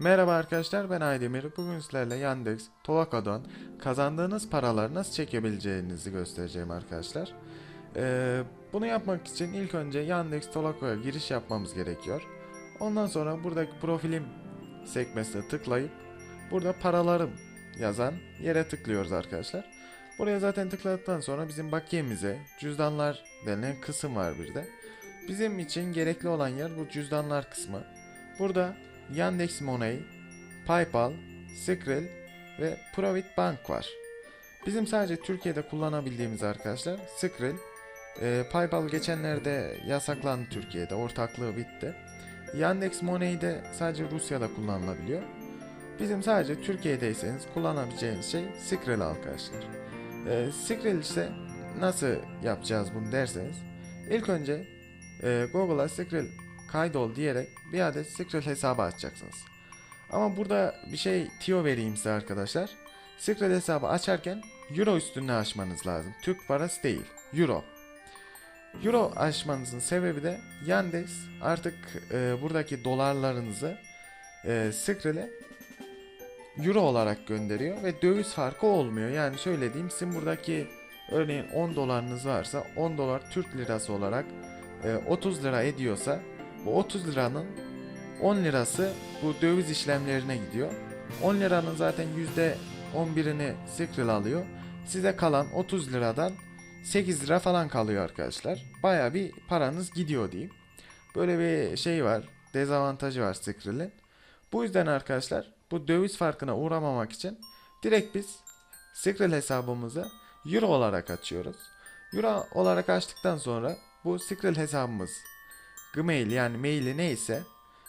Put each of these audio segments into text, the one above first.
Merhaba arkadaşlar ben Aydemir. Bugün sizlerle Yandex, Tovako'dan kazandığınız paraları nasıl çekebileceğinizi göstereceğim arkadaşlar. Ee, bunu yapmak için ilk önce Yandex Tovako'ya giriş yapmamız gerekiyor. Ondan sonra buradaki profilim sekmesine tıklayıp burada paralarım yazan yere tıklıyoruz arkadaşlar. Buraya zaten tıkladıktan sonra bizim bakiyemize cüzdanlar denilen kısım var bir de. Bizim için gerekli olan yer bu cüzdanlar kısmı. Burada Yandex Money, PayPal, Skrill ve Provit Bank var. Bizim sadece Türkiye'de kullanabildiğimiz arkadaşlar Skrill, e, PayPal geçenlerde yasaklandı Türkiye'de, ortaklığı bitti. Yandex Money de sadece Rusya'da kullanılabiliyor. Bizim sadece Türkiye'deyseniz kullanabileceğiniz şey Skrill arkadaşlar. E, Skrill ise nasıl yapacağız bunu derseniz ilk önce e, Google'a Skrill kaydol diyerek bir adet Skrill hesabı açacaksınız. Ama burada bir şey tiyo vereyim size arkadaşlar. Skrill hesabı açarken Euro üstünde açmanız lazım. Türk parası değil. Euro. Euro açmanızın sebebi de Yandex artık e, buradaki dolarlarınızı e, Skrill'e Euro olarak gönderiyor ve döviz farkı olmuyor. Yani şöyle diyeyim sizin buradaki örneğin 10 dolarınız varsa 10 dolar Türk lirası olarak e, 30 lira ediyorsa bu 30 liranın 10 lirası bu döviz işlemlerine gidiyor. 10 liranın zaten %11'ini Skrill alıyor. Size kalan 30 liradan 8 lira falan kalıyor arkadaşlar. Baya bir paranız gidiyor diyeyim. Böyle bir şey var. Dezavantajı var Skrill'in. Bu yüzden arkadaşlar bu döviz farkına uğramamak için direkt biz Skrill hesabımızı Euro olarak açıyoruz. Euro olarak açtıktan sonra bu Skrill hesabımız Gmail yani maili neyse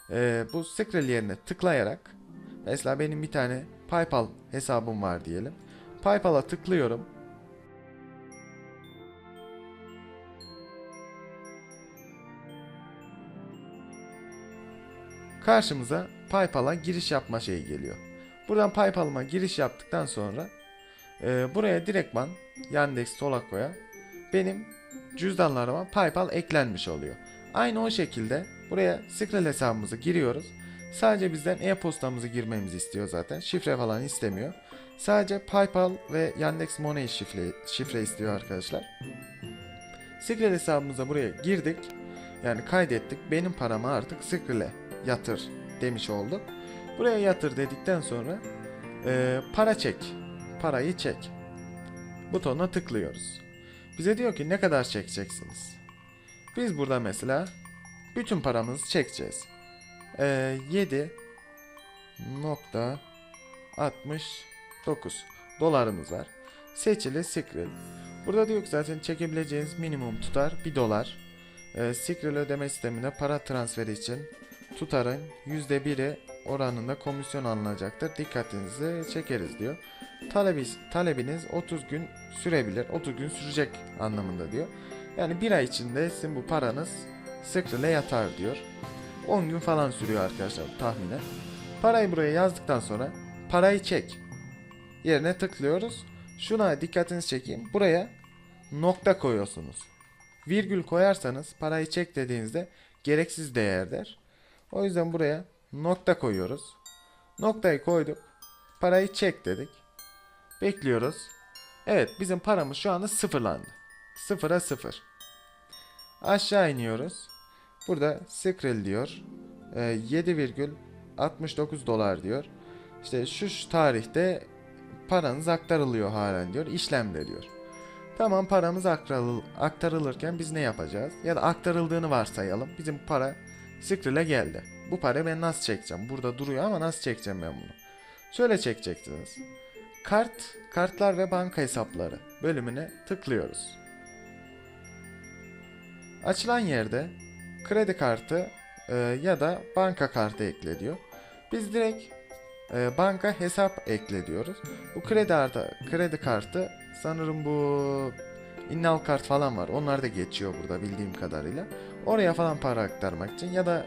e, bu Skrill yerine tıklayarak mesela benim bir tane PayPal hesabım var diyelim. PayPal'a tıklıyorum. Karşımıza PayPal'a giriş yapma şeyi geliyor. Buradan PayPal'ıma giriş yaptıktan sonra e, buraya direktman Yandex Tolako'ya benim cüzdanlarıma PayPal eklenmiş oluyor. Aynı o şekilde buraya Skrill hesabımızı giriyoruz. Sadece bizden e-postamızı girmemizi istiyor zaten. Şifre falan istemiyor. Sadece PayPal ve Yandex Money şifre, şifre istiyor arkadaşlar. Skrill hesabımıza buraya girdik. Yani kaydettik. Benim paramı artık Skrill'e yatır demiş olduk. Buraya yatır dedikten sonra e, para çek. Parayı çek. Butonuna tıklıyoruz. Bize diyor ki ne kadar çekeceksiniz? Biz burada mesela bütün paramızı çekeceğiz. Ee, 7 nokta 69 dolarımız var. Seçili Skrill. Burada diyor ki zaten çekebileceğiniz minimum tutar 1 dolar. Ee, Skrill ödeme sistemine para transferi için tutarın %1'i oranında komisyon alınacaktır. Dikkatinizi çekeriz diyor. Talebiniz, talebiniz 30 gün sürebilir. 30 gün sürecek anlamında diyor. Yani bir ay içinde sizin bu paranız Skrill'e yatar diyor. 10 gün falan sürüyor arkadaşlar tahminen. Parayı buraya yazdıktan sonra parayı çek yerine tıklıyoruz. Şuna dikkatinizi çekeyim. Buraya nokta koyuyorsunuz. Virgül koyarsanız parayı çek dediğinizde gereksiz değerdir. O yüzden buraya nokta koyuyoruz. Noktayı koyduk. Parayı çek dedik. Bekliyoruz. Evet bizim paramız şu anda sıfırlandı. Sıfıra sıfır. Aşağı iniyoruz. Burada Skrill diyor. Ee, 7,69 dolar diyor. İşte şu, tarihte paranız aktarılıyor halen diyor. İşlemde diyor. Tamam paramız aktarıl aktarılırken biz ne yapacağız? Ya da aktarıldığını varsayalım. Bizim para Skrill'e geldi. Bu parayı ben nasıl çekeceğim? Burada duruyor ama nasıl çekeceğim ben bunu? Şöyle çekeceksiniz. Kart, kartlar ve banka hesapları bölümüne tıklıyoruz. Açılan yerde kredi kartı e, ya da banka kartı ekle diyor. Biz direkt e, banka hesap ekle diyoruz. Bu kredi kartı, kredi kartı sanırım bu innal kart falan var. Onlar da geçiyor burada bildiğim kadarıyla. Oraya falan para aktarmak için ya da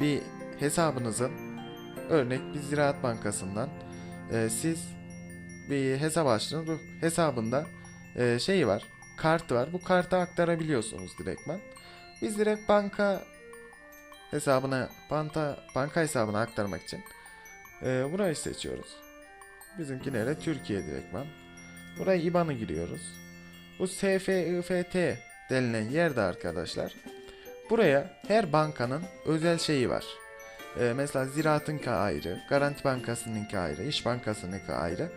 bir hesabınızın örnek bir Ziraat Bankası'ndan e, siz bir hesap açtınız. Bu hesabında e, şeyi var. Kartı var. Bu kartı aktarabiliyorsunuz direktmen. Biz direkt banka hesabına banka, banka hesabına aktarmak için Ee, burayı seçiyoruz. Bizimkilere Türkiye direktman. Buraya IBAN'ı giriyoruz. Bu SFIFT denilen yerde arkadaşlar. Buraya her bankanın özel şeyi var. Ee, mesela Ziraat'ınki ayrı, Garanti Bankası'nınki ayrı, İş Bankası'nınki ayrı.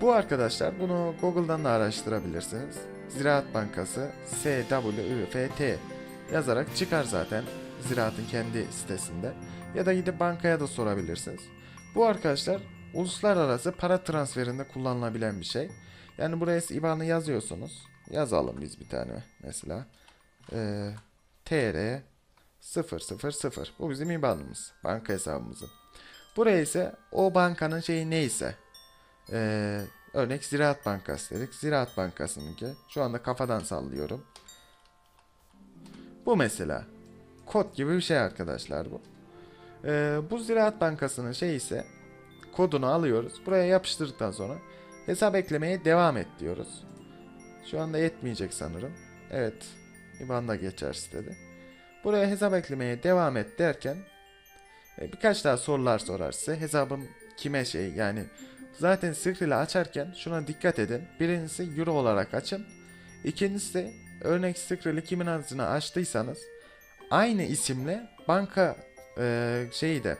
Bu arkadaşlar bunu Google'dan da araştırabilirsiniz. Ziraat Bankası SWIFT yazarak çıkar zaten Ziraat'ın kendi sitesinde. Ya da gidip bankaya da sorabilirsiniz. Bu arkadaşlar uluslararası para transferinde kullanılabilen bir şey. Yani buraya IBAN'ı yazıyorsunuz. Yazalım biz bir tane mesela. Ee, TR 000. Bu bizim IBAN'ımız. Banka hesabımızın. Buraya ise o bankanın şeyi neyse. Ee, örnek Ziraat Bankası dedik. Ziraat Bankası'nınki. Şu anda kafadan sallıyorum. Bu mesela. Kod gibi bir şey arkadaşlar bu. Ee, bu Ziraat Bankası'nın şey ise kodunu alıyoruz. Buraya yapıştırdıktan sonra hesap eklemeye devam et diyoruz. Şu anda yetmeyecek sanırım. Evet. IBAN da geçer dedi. Buraya hesap eklemeye devam et derken e, birkaç daha sorular sorar size. Hesabım kime şey yani zaten Skrill'i açarken şuna dikkat edin. Birincisi euro olarak açın. İkincisi örnek Skrill'i kimin adına açtıysanız aynı isimle banka e, şeyi de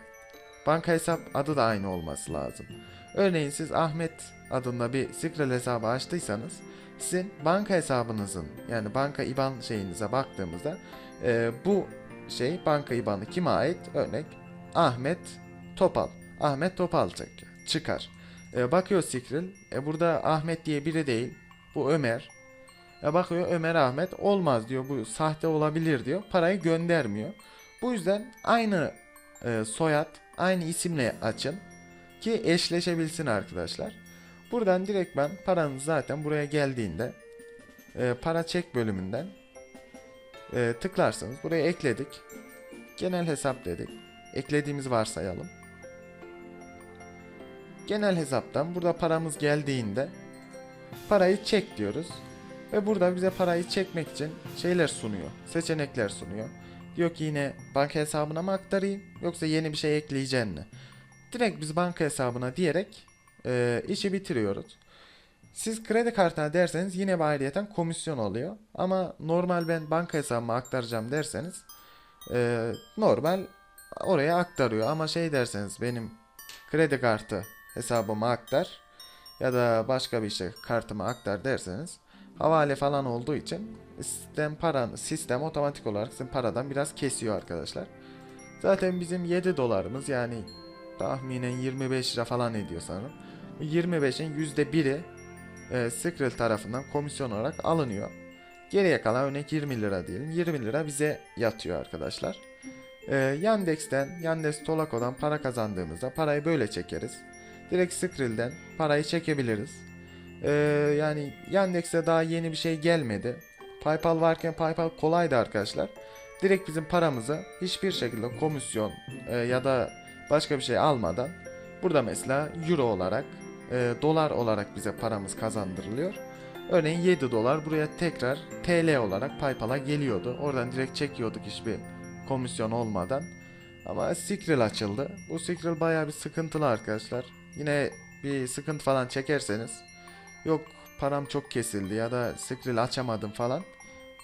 banka hesap adı da aynı olması lazım. Örneğin siz Ahmet adında bir Skrill hesabı açtıysanız sizin banka hesabınızın yani banka IBAN şeyinize baktığımızda e, bu şey banka IBAN'ı kime ait? Örnek Ahmet Topal. Ahmet Topal çık- çıkar. E, bakıyor Skrill. E, burada Ahmet diye biri değil. Bu Ömer. E, bakıyor Ömer Ahmet olmaz diyor. Bu sahte olabilir diyor. Parayı göndermiyor. Bu yüzden aynı e, soyad, aynı isimle açın ki eşleşebilsin arkadaşlar. Buradan direkt ben paranız zaten buraya geldiğinde e, para çek bölümünden e, tıklarsanız buraya ekledik. Genel hesap dedik. Eklediğimizi varsayalım. Genel hesaptan burada paramız geldiğinde parayı çek diyoruz. Ve burada bize parayı çekmek için şeyler sunuyor. Seçenekler sunuyor. Diyor ki yine banka hesabına mı aktarayım yoksa yeni bir şey ekleyeceksin mi? Direkt biz banka hesabına diyerek e, işi bitiriyoruz. Siz kredi kartına derseniz yine ayrıyeten komisyon oluyor. Ama normal ben banka hesabıma aktaracağım derseniz e, normal oraya aktarıyor. Ama şey derseniz benim kredi kartı hesabıma aktar ya da başka bir şey kartıma aktar derseniz havale falan olduğu için sistem paran sistem otomatik olarak sizin paradan biraz kesiyor arkadaşlar. Zaten bizim 7 dolarımız yani tahminen 25 lira falan ediyor sanırım. Bu 25'in %1'i e, Skrill tarafından komisyon olarak alınıyor. Geriye kalan örnek 20 lira diyelim. 20 lira bize yatıyor arkadaşlar. E, Yandex'ten, Yandex Tolako'dan para kazandığımızda parayı böyle çekeriz. Direkt Skrill'den parayı çekebiliriz. E, yani Yandex'e daha yeni bir şey gelmedi. PayPal varken PayPal kolaydı arkadaşlar. Direkt bizim paramızı hiçbir şekilde komisyon e, ya da başka bir şey almadan burada mesela euro olarak e, dolar olarak bize paramız kazandırılıyor. Örneğin 7 dolar buraya tekrar TL olarak PayPal'a geliyordu. Oradan direkt çekiyorduk hiçbir komisyon olmadan. Ama Skrill açıldı. Bu Skrill bayağı bir sıkıntılı arkadaşlar. Yine bir sıkıntı falan çekerseniz yok param çok kesildi ya da Skrill açamadım falan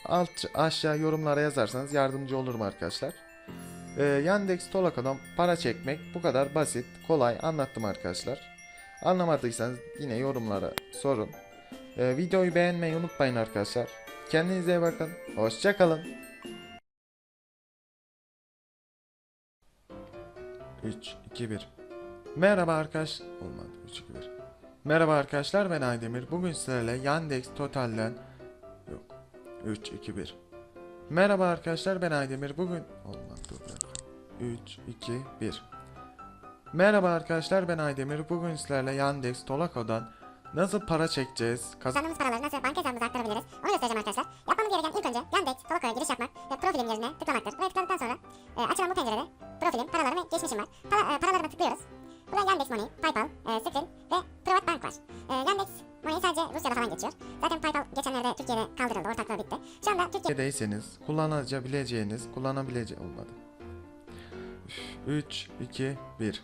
alt aşağı yorumlara yazarsanız yardımcı olurum arkadaşlar. Ee, Yandex Tolaka'dan para çekmek bu kadar basit, kolay anlattım arkadaşlar. Anlamadıysanız yine yorumlara sorun. Ee, videoyu beğenmeyi unutmayın arkadaşlar. Kendinize iyi bakın. Hoşçakalın. 3, 2, 1. Merhaba arkadaş... Olmadı. 3, 2, 1. Merhaba arkadaşlar ben Aydemir. Bugün sizlerle Yandex Total'den... Yok. 3, 2, 1. Merhaba arkadaşlar ben Aydemir. Bugün... Olmadı. Dur bir dakika. 3, 2, 1. Merhaba arkadaşlar ben Aydemir. Bugün sizlerle Yandex Tolako'dan nasıl para çekeceğiz, kaz- Kazandığımız paraları nasıl banka hesabımıza aktarabiliriz? Onu göstereceğim arkadaşlar. Yapmamız gereken ilk önce Yandex, Tolako'ya giriş yapmak ve profilin yerine tıklamaktır. Buraya tıkladıktan sonra e, açılan bu pencerede profilim, paralarım ve geçmişim var. Para, e, paralarıma tıklıyoruz. Burada Yandex Money, PayPal, e, Skrill ve Privat Bank var. E, Yandex Money sadece Rusya'da falan geçiyor. Zaten PayPal geçenlerde Türkiye'de kaldırıldı, ortaklığı bitti. Şu anda Türkiye Türkiye'deyseniz kullanabileceğiniz, kullanabileceği olmadı. 3, 2, 1.